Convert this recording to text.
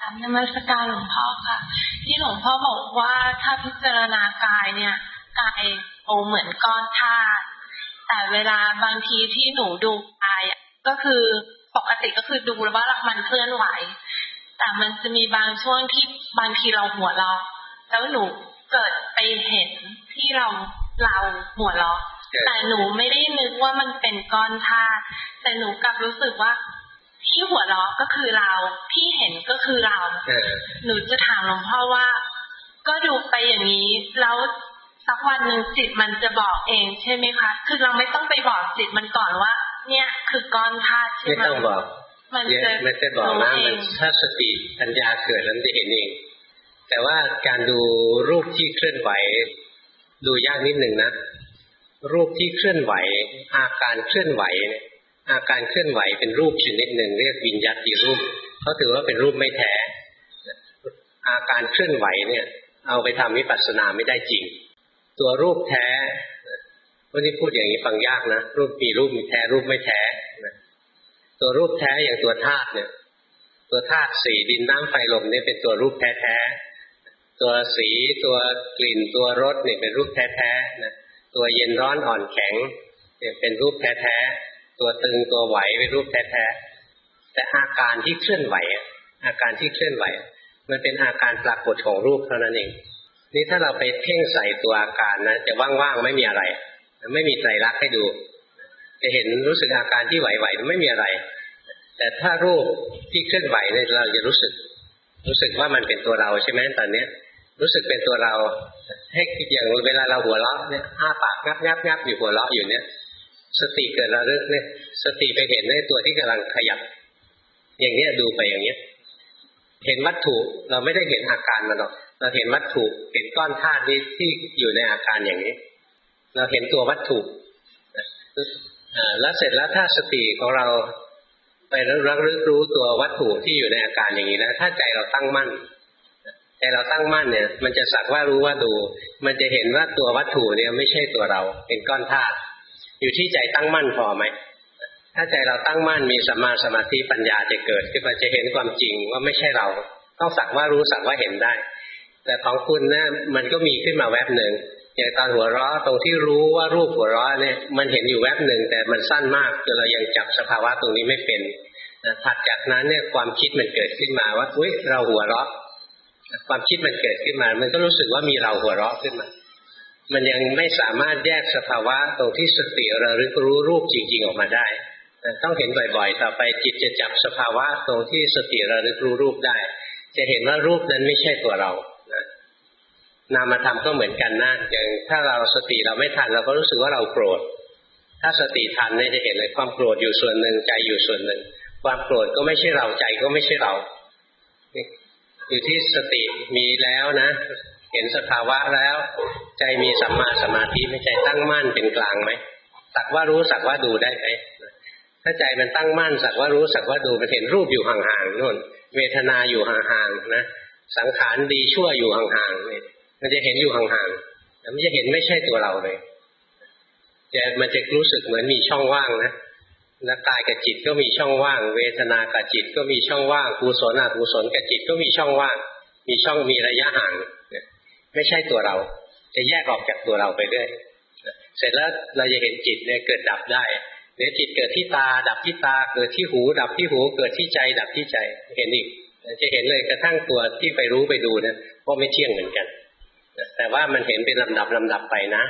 ตามนมัสการหลวงพ่อค่ะ ที่หลวงพ่อบอกว่าถ้าพิจารณากายเนี่ยกายโอเหมือนก้อนธาตุแต่เวลาบางทีที่หนูดูกายอะก็คือปกติก็คือดูแล้วว่ามันเคลื่อนไหว แต่มันจะมีบางช่วงที่บางทีเราหัวเราะแล้วหนูเกิดไปเห็นที่เราเราหัวเราะแต่หนูไม่ได้นึกว่ามันเป็นก้อนธาตุแต่หนูกลับรู้สึกว่า ที่หัวเราะก็คือเราที่เห็นก็คือเราเออหนูจะถามหลวงพ่อว่า ก็ดูไปอย่างนี้แล้วสักวันหนึ่งจิตมันจะบอกเองใช่ไหมคะ คือเราไม่ต้องไปบอกจิตมันก่อนว่า เนี่ยคือก้อนธาตุใช่ไม่ไหมต้องบอกมันเนี่ยจะไม่ได้บอกนะรู้เอมันงถ้าสติปัญญาเกิดแล้วมันจะเห็นเอง แต่ว่าการดูรูปที่เคลื่อนไหว ดูยากนิดหนึ่งนะรูปที่เคลื่อนไหว อาการเคลื่อนไหวเนี่ย อาการเคลื่อนไหวเป็นรูปชนิดหนึ่งเรียกวิญญาติรูปเขาถือว่าเป็นรูปไม่แท้อาการเคลื่อนไหวเนี่ย เอาไปทำวิปัสสนาไม่ได้จริง ตัวรูปแท้วันนี้พูดอย่างนี้ฟังยากนะรูปมีรูปมีแท้รูปไม่แท้นะตัวรูปแท้อย่างตัวธาตุเนี่ย ตัวธาตุสีดินน้ำไฟลมเนี่ยเป็นตัวรูปแท้ๆตัวสีตัวกลิ่นตัวรสเนี่ยเป็นรูปแท้ๆนะตัวเย็นร้อนอ่อนแข็งเนี่ยเป็นรูปแท้ๆ ตัวตึงตัวไหวเป็นรูปแท้ๆแต่อาการที่เคลื่อนไหวอะอาการที่เคลื่อนไหว มันเป็นอาการปรากฏของรูปเท่านั้นเองนี่ถ้าเราไปเพ่งใส่ตัวอาการนะจะว่างๆไม่มีอะไร ไม่มีไตรลักษณ์ให้ดู จะเห็นรู้สึกอาการที่ไหวๆไม่มีอะไร แต่ถ้ารูปที่เคลื่อนไหวเนี่ยเราจะรู้สึก รู้สึกว่ามันเป็นตัวเราใช่ไหมตอนเนี้ย รู้สึกเป็นตัวเรา ให้อย่างเวลาเราหัวเราะเนี่ยอ้าปากงับงับงับอยู่หัวเราะอยู่เนี่ย สติเกิดระลึกเนี่ย สติไปเห็นในตัวที่กำลังขยับ อย่างเนี้ยดูไปอย่างเนี้ย เห็นวัตถุเราไม่ได้เห็นอาการมันหรอกเราเห็นวัตถุเห็นก้อนธาตุนี้ที่อยู่ในอาการอย่างนี้ เราเห็นตัววัตถุแล้วเสร็จแล้วถ้าสติของเราไประลึกรู้ตัววัตถุที่อยู่ในอาการอย่างนี้นะถ้าใจเราตั้งมั่นใจเราตั้งมั่นเนี่ย มันจะสักว่ารู้ว่าดู มันจะเห็นว่าตัววัตถุเนี่ยไม่ใช่ตัวเรา เป็นก้อนธาตุ อยู่ที่ใจตั้งมั่นพอไหมถ้าใจเราตั้งมั่นมีสัมมาสมาธิปัญญาจะเกิดขึ้นมาจะเห็นความจริงว่าไม่ใช่เรา ต้องสักว่ารู้สักว่าเห็นได้ แต่ของคุณนะมันก็มีขึ้นมาแวบหนึ่งอย่างตอนหัวเราะตรงที่รู้ว่ารูปหัวเราะเนี่ยมันเห็นอยู่แวบหนึ่งแต่มันสั้นมากจนเรายังจับสภาวะตรงนี้ไม่เป็นนะถัดจากนั้นเนี่ยความคิดมันเกิดขึ้นมาว่าอุ้ยเราหัวเราะ ความคิดมันเกิดขึ้นมา มันก็รู้สึกว่ามีเราหัวเราะขึ้นมา มันยังไม่สามารถแยกสภาวะตรงที่สติระลึกรู้รูปจริง ๆ ออกมาได้ ต้องเห็นบ่อยๆ ต่อไปจิตจะจับสภาวะตรงที่สติระลึกรู้รูปได้ จะเห็นว่ารูปนั้นไม่ใช่ตัวเรานะนามธรรมก็เหมือนกันนะอย่างถ้าเราสติเราไม่ทันเราก็รู้สึกว่าเราโกรธ ถ้าสติทันเนี่ยจะเห็นเลยความโกรธอยู่ส่วนหนึ่งใจอยู่ส่วนหนึ่ง ความโกรธก็ไม่ใช่เราใจก็ไม่ใช่เราอยู่ที่สติมีแล้วนะ เห็นสภาวะแล้ว ใจมีสัมมาสมาธิไม่ใจตั้งมั่นเป็นกลางไหมสักว่ารู้สักว่าดูได้ไหมถ้าใจมันตั้งมั่นสักว่ารู้สักว่าดูมันเห็นรูปอยู่ห่างๆนู่น เวทนาอยู่ห่างๆนะสังขารดีชั่วอยู่ห่างๆเนี่ยมันจะเห็นอยู่ห่างๆแล้วมันจะเห็นไม่ใช่ตัวเราเลยจะมันจะรู้สึกเหมือนมีช่องว่างนะแล้วกายกับจิตก็มีช่องว่าง เวทนากับจิตก็มีช่องว่างกุศลอกุศลกับจิตก็มีช่องว่าง มีช่องมีระยะห่างเนี่ย ไม่ใช่ตัวเรา จะแยกออกจากตัวเราไปเรื่อยเสร็จแล้วเราจะเห็นจิตเนี่ยเกิดดับได้เนี่ยจิตเกิดที่ตา ดับที่ตา เกิดที่หู ดับที่หู เกิดที่ใจ ดับที่ใจ เห็นอีกจะเห็นเลยกระทั่งตัวที่ไปรู้ไปดูนะก็ไม่เที่ยงเหมือนกันแต่ว่ามันเห็นเป็นลำดับลำดับไปนะ